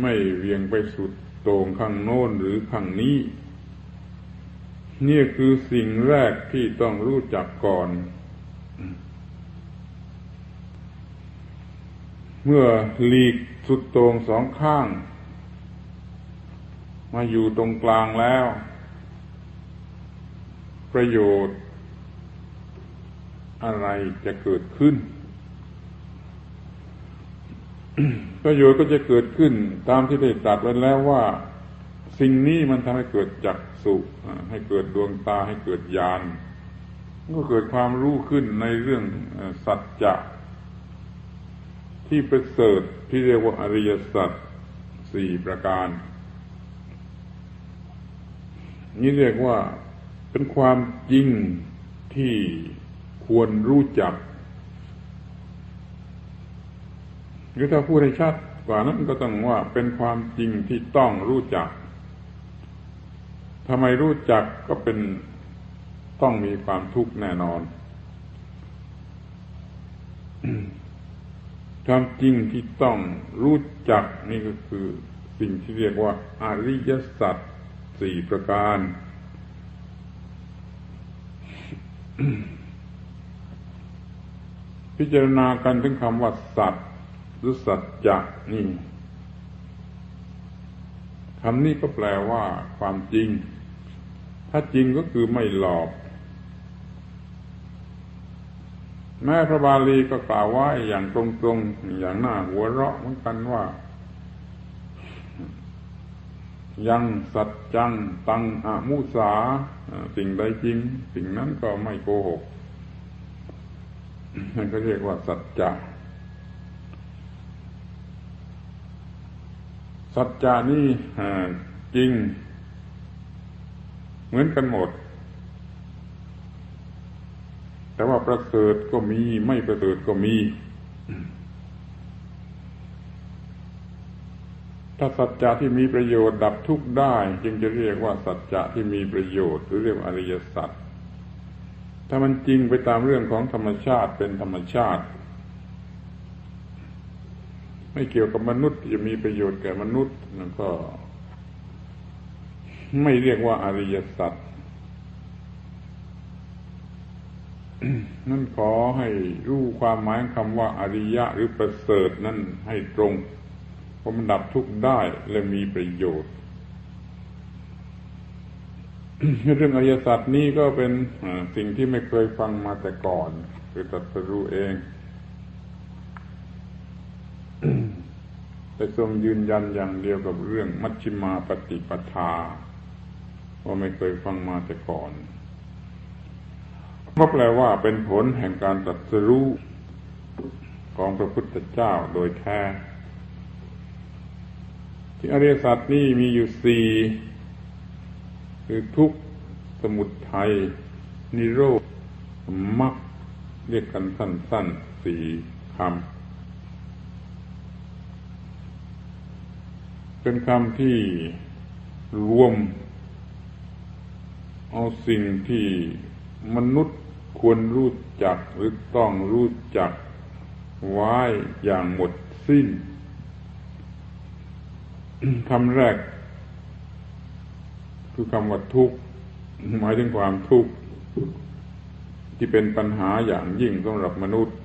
ไม่เวียงไปสุดโต่งข้างโน้นหรือข้างนี้ นี่คือสิ่งแรกที่ต้องรู้จักก่อน เมื่อหลีกสุดโต่งสองข้าง มาอยู่ตรงกลางแล้ว ประโยชน์ อะไรจะเกิดขึ้น ประโยชน์ก็จะเกิดขึ้นตามที่ได้ตรัสไว้แล้วว่า สิ่งนี้มันทำให้เกิดจักสุให้เกิดดวงตาให้เกิดญาณก็เกิดความรู้ขึ้นในเรื่องสัจจะที่ประเสริฐที่เรียกว่าอริยสัจสี่ประการ นี่เรียกว่าเป็นความจริงที่ควรรู้จัก หรือถ้าพูดให้ชัดกว่านั้นก็ต้องว่าเป็นความจริงที่ต้องรู้จักทำไมรู้จักก็เป็นต้องมีความทุกข์แน่นอน ความจริงที่ต้องรู้จักนี่ก็คือสิ่งที่เรียกว่าอริยสัจสี่ประการ พิจารณากันถึงคำว่าสัตว์ หรือสัจจะนี่คำนี้ก็แปลว่า ความจริง ถ้าจริงก็คือไม่หลอกแม่พระบาลีก็กล่าวไว้อย่างตรงๆ อย่างหน้าหัวเราะเหมือนกันว่า ยังสัจจัง ตังอมุสา สิ่งใดจริง สิ่งนั้นก็ไม่โกหกนั่นก็เรียกว่าสัจจะ สัจจานี่จริง เหมือนกันหมด แต่ว่าประเสริฐก็มี ไม่ประเสริฐก็มี ถ้าสัจจะที่มีประโยชน์ดับทุกข์ได้ จึงจะเรียกว่าสัจจะที่มีประโยชน์ หรือเรียกอริยสัจถ้ามันจริงไปตามเรื่องของธรรมชาติเป็นธรรมชาติ ไม่เกี่ยวกับมนุษย์จะมีประโยชน์แก่มนุษย์นั่นก็ ไม่เรียกว่าอริยสัจนั่นขอให้รู้ความหมายคำว่าอริยะหรือประเสริฐนั่นให้ตรงเพราะมันดับทุกข์ได้และมีประโยชน์ เรื่องอริยสัจนี้ก็เป็นสิ่งที่ไม่เคยฟังมาแต่ก่อน คือตัดสรู้เอง แต่ทรงยืนยันอย่างเดียวกับเรื่องมัชฌิมาปฏิปทา ว่าไม่เคยฟังมาแต่ก่อนก็แปลว่าเป็นผลแห่งการตัดสรู้ของพระพุทธเจ้าโดยแท้ที่อริยสัจนี้มีอยู่สี่คือทุกสมุทัยนิโรธมักเรียกกันสั้นๆสี่คำ เป็นคำที่รวม เอาสิ่งที่มนุษย์ควรรู้จักหรือต้องรู้จักไว้อย่างหมดสิ้นคำแรก คือคำว่าทุกข์หมายถึงความทุกข์ที่เป็นปัญหาอย่างยิ่งสำหรับมนุษย์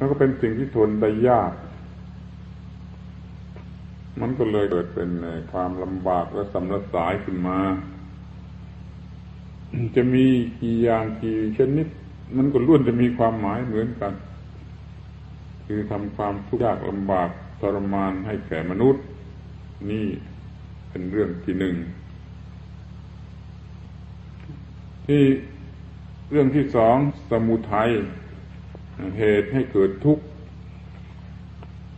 แล้วก็เป็นสิ่งที่ทนได้ยาก มันก็เลยเกิดเป็นความลำบากและสำลักสายขึ้นมา จะมีกี่อย่างกี่ชนิด มันก็ล้วนจะมีความหมายเหมือนกัน คือทำความทุกข์ยากลำบากทรมานให้แก่มนุษย์ นี่เป็นเรื่องที่หนึ่งที่เรื่องที่สองสมุทัย เหตุให้เกิดทุกข์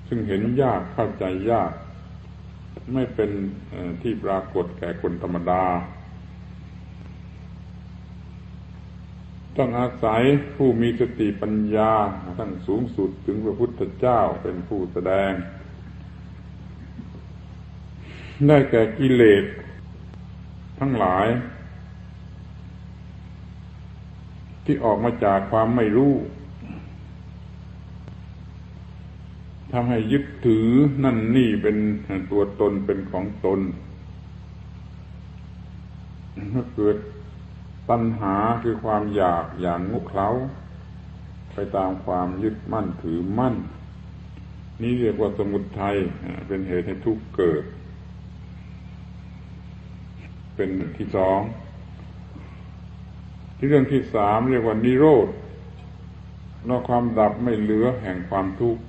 ซึ่งเห็นยากเข้าใจยาก ไม่เป็นที่ปรากฏแก่คนธรรมดา ต้องอาศัยผู้มีสติปัญญาทั้งสูงสุดถึงพระพุทธเจ้าเป็นผู้แสดง ได้แก่กิเลสทั้งหลายที่ออกมาจากความไม่รู้ ทำให้ยึดถือนั่นนี่เป็นตัวตนเป็นของตนเมื่อเกิดปัญหาคือความอยากอย่างงุเคล้า ไปตามความยึดมั่นถือมั่น นี่เรียกว่าสมุทัยเป็นเหตุให้ทุกข์เกิด เป็นที่สองที่เรื่องที่สามเรียกว่านิโรธนอกความดับไม่เหลือแห่งความทุกข์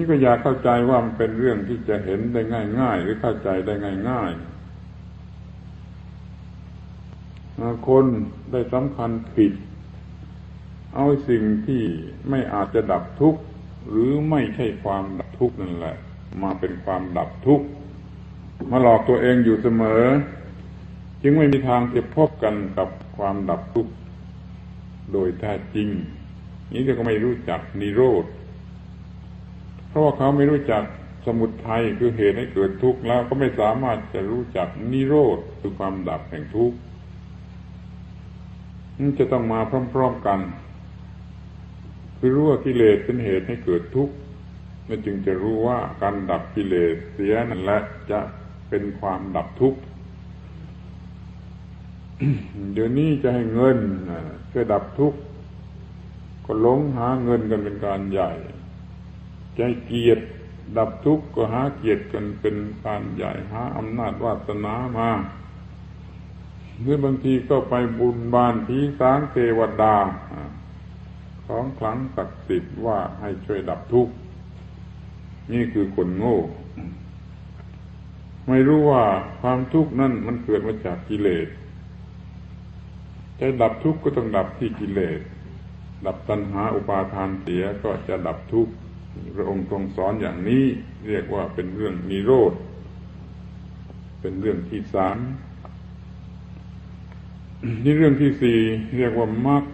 นี่ก็อยากเข้าใจว่ามันเป็นเรื่องที่จะเห็นได้ง่าย ๆ หรือเข้าใจได้ง่ายๆคนได้สำคัญผิด เอาสิ่งที่ไม่อาจจะดับทุกข์หรือไม่ใช่ความดับทุกข์นั่นแหละ มาเป็นความดับทุกข์มาหลอกตัวเองอยู่เสมอ จึงไม่มีทางจะพบกันกับความดับทุกข์โดยแท้จริง นี้ก็ไม่รู้จักนิโรธ เพราะว่าเขาไม่รู้จักสมุทัยคือเหตุให้เกิดทุกข์แล้วก็ไม่สามารถจะรู้จักนิโรธคือความดับแห่งทุกข์มันจะต้องมาพร้อมๆกัน คือรู้ว่ากิเลสเป็นเหตุให้เกิดทุกข์มันจึงจะรู้ว่าการดับกิเลสเสียนั่นแหละจะเป็นความดับทุกข์เดี๋ยวนี้จะให้เงินเพื่อดับทุกข์ก็หลงหาเงินกันเป็นการใหญ่ ใจเกียรติดับทุกข์ก็หาเกียรติกันเป็นการใหญ่หาอำนาจวาสนามาหรือบางทีก็ไปบุญบานผีสางเทวดาของคลังศักดิ์สิทธิ์ว่าให้ช่วยดับทุกข์นี่คือคนโง่ ไม่รู้ว่าความทุกข์นั่นมันเกิดมาจากกิเลสจะดับทุกข์ก็ต้องดับที่กิเลส ดับตัณหาอุปาทานเสียก็จะดับทุกข์ พระองค์ทรงสอนอย่างนี้ เรียกว่าเป็นเรื่องนิโรธ เป็นเรื่องที่สามนี่เรื่องที่สี่เรียกว่ามรรค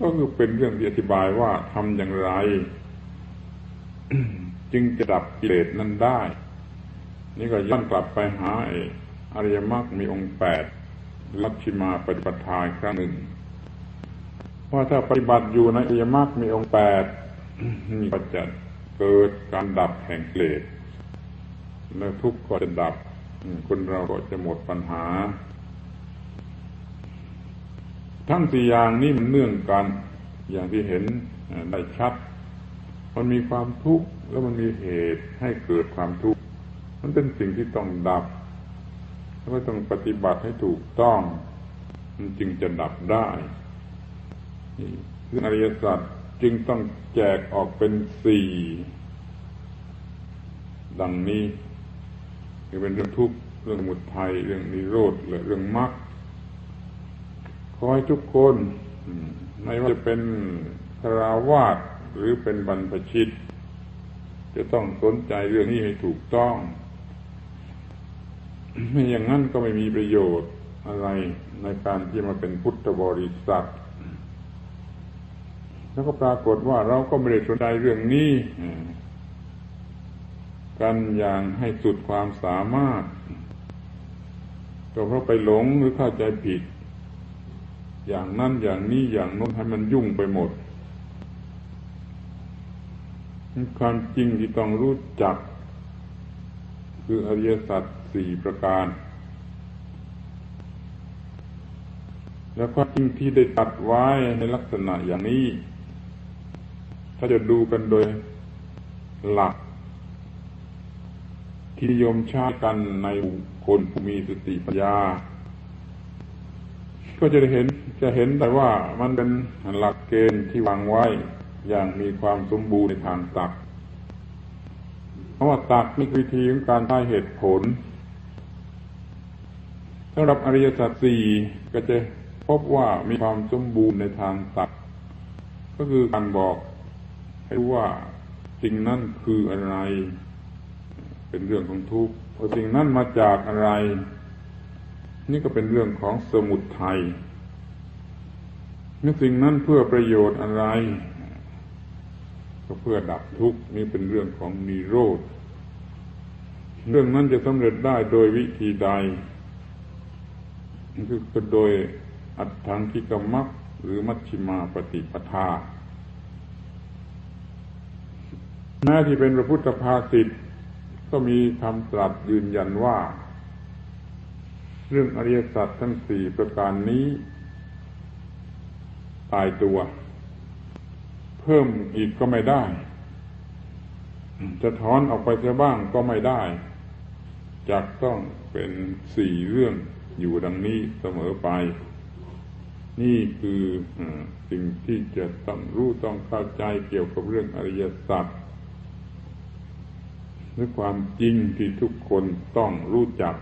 ก็คือเป็นเรื่องที่อธิบายว่าทำอย่างไร จึงจะดับกิเลสนั้นได้ นี่ก็ย้อนกลับไปหาอริยมรรคมีองค์แปดลัทธิมาปฏิปทาครั้งหนึ่งว่าถ้าปฏิบัติอยู่ในอริยมรรคมีองค์แปด ก็จะเกิดการดับแห่งกิเลสแล้วทุกข์ก็จะดับคนเราก็จะหมดปัญหา ทั้งสี่อย่างนี้มันเนื่องกัน อย่างที่เห็นได้ชัด มันมีความทุกข์แล้วมันมีเหตุให้เกิดความทุกข์ มันเป็นสิ่งที่ต้องดับ แล้วก็ต้องปฏิบัติให้ถูกต้อง มันจึงจะดับได้คืออริยสัจ จึงต้องแจกออกเป็นสี่ดังนี้คือเป็นเรื่องทุกข์เรื่องหมุดไทยเรื่องนิโรธและเรื่องมรรคขอให้ทุกคนไม่ว่าจะเป็นคราวาสหรือเป็นบรรพชิต จะต้องสนใจเรื่องนี้ให้ถูกต้อง ไม่อย่างนั้นก็ไม่มีประโยชน์อะไรในการที่มาเป็นพุทธบริษัท แล้วก็ปรากฏว่าเราก็ไม่ได้สนใจเรื่องนี้กันอย่างให้สุดความสามารถก็เพราะไปหลงหรือเข้าใจผิด อย่างนั้นอย่างนี้อย่างโน้นให้มันยุ่งไปหมดความจริงที่ต้องรู้จัก คืออริยสัจสี่ประการ แล้วความจริงที่ได้ตัดไว้ในลักษณะอย่างนี้ ถ้าจะดูกันโดยหลัก ที่นิยมใช้กันในคนผู้มีสติปัญญา ก็จะเห็นจะเห็นแต่ว่ามันเป็นหลักเกณฑ์ที่วางไว้อย่างมีความสมบูรณ์ในทางตักเพราะว่าตักนี่คือวิธีของการใช้เหตุผลสำหรับอริยสัจสี่ก็จะพบว่ามีความสมบูรณ์ในทางตัก ก็คือการบอก ให้รู้ว่าสิ่งนั้นคืออะไร เป็นเรื่องของทุกข์พอสิ่งนั้นมาจากอะไร นี่ก็เป็นเรื่องของสมุทัยนี่สิ่งนั้นเพื่อประโยชน์อะไร ก็เพื่อดับทุกข์นี่เป็นเรื่องของนิโรธเรื่องนั้นจะสำเร็จได้โดยวิธีใดคือโดยอัตถังคิกมักหรือมัชฌิมาปฏิปทา แม้ที่เป็นพระพุทธภาษิตก็มีคำตรัสยืนยันว่า เรื่องอริยสัจทั้งสี่ประการนี้ ตายตัว เพิ่มอีกก็ไม่ได้ จะถอนออกไปเสียบ้างก็ไม่ได้จักต้องเป็นสี่เรื่องอยู่ดังนี้เสมอไป นี่คืออสิ่งที่จะต้องรู้ต้องเข้าใจเกี่ยวกับเรื่องอริยสัจ หรือความจริงที่ทุกคนต้องรู้จัก